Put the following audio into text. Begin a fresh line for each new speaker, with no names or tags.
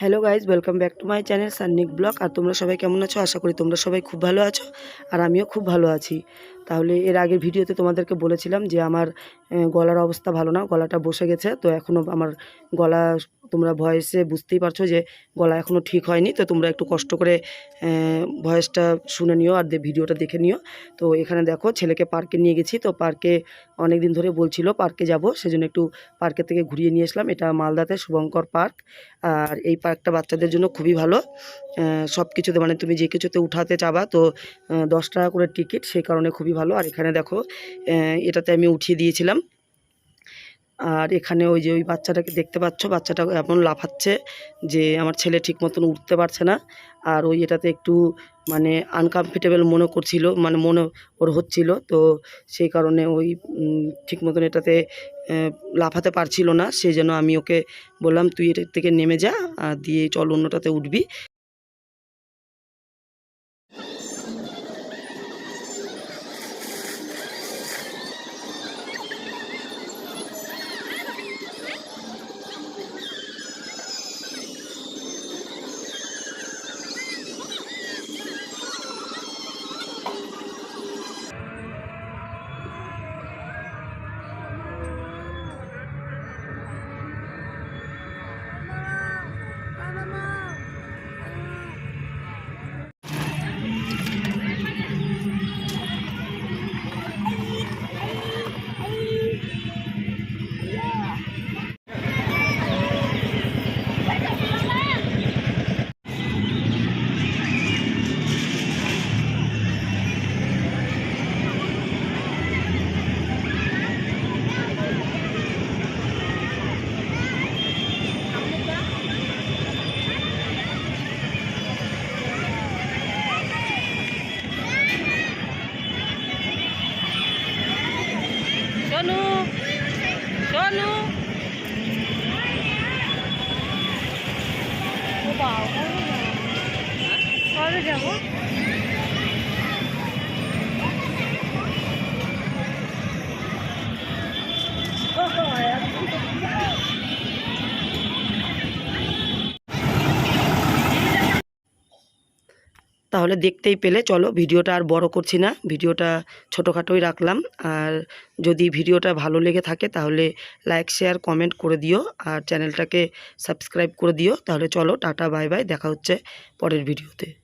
Hello guys welcome back to my channel Sannik blog আর তোমরা সবাই কেমন আছো? আশা করি তোমরা সবাই খুব ভালো আছো, আর আমিও খুব ভালো আছি। তাহলে এর আগের ভিডিওতে তোমাদেরকে বলেছিলাম যে আমার গলার অবস্থা ভালো না, গলাটা বসে গেছে। তো এখনও আমার গলা তোমরা ভয়েসে বুঝতেই পারছ যে গলা এখনও ঠিক হয়নি, তো তোমরা একটু কষ্ট করে ভয়েসটা শুনে নিও আর ভিডিওটা দেখে নিও। তো এখানে দেখো ছেলেকে পার্কে নিয়ে গেছি, তো পার্কে অনেক দিন ধরে বলছিল পার্কে যাব, সেজন্য একটু পার্কের থেকে ঘুরিয়ে নিয়ে আসলাম এটা মালদাতে শুভঙ্কর পার্ক, আর এই পার্কটা বাচ্চাদের জন্য খুবই ভালো। সব কিছুতে মানে তুমি যে কিছুতে উঠাতে চাবা, তো দশ টাকা করে টিকিট সেই কারণে খুবই ভালো। আর এখানে দেখো এটাতে আমি উঠিয়ে দিয়েছিলাম। আর এখানে ওই যে ওই বাচ্চাটাকে দেখতে পাচ্ছ, বাচ্চাটা এমন লাফাচ্ছে যে আমার ছেলে ঠিক মতন উঠতে পারছে না। আর ওই এটাতে একটু মানে আনকমফর্টেবল মনে করছিল মানে মনে ওর হচ্ছিল। তো সেই কারণে ওই ঠিক মতন এটাতে লাফাতে পারছিল না। সেই জন্য আমি ওকে বললাম, তুই এটার থেকে নেমে যা, আর দিয়ে চল অন্যটাতে উঠবি। সোনু সোনু।
কবে যাব।
তাহলে দেখতেই পেলে, চলো ভিডিওটা আর বড় করছি না, ভিডিওটা ছোটোখাটোই রাখলাম। আর যদি ভিডিওটা ভালো লেগে থাকে তাহলে লাইক, শেয়ার, কমেন্ট করে দিও, আর চ্যানেলটাকে সাবস্ক্রাইব করে দিও। তাহলে চলো, টাটা, বাই বাই, দেখা হচ্ছে পরের ভিডিওতে।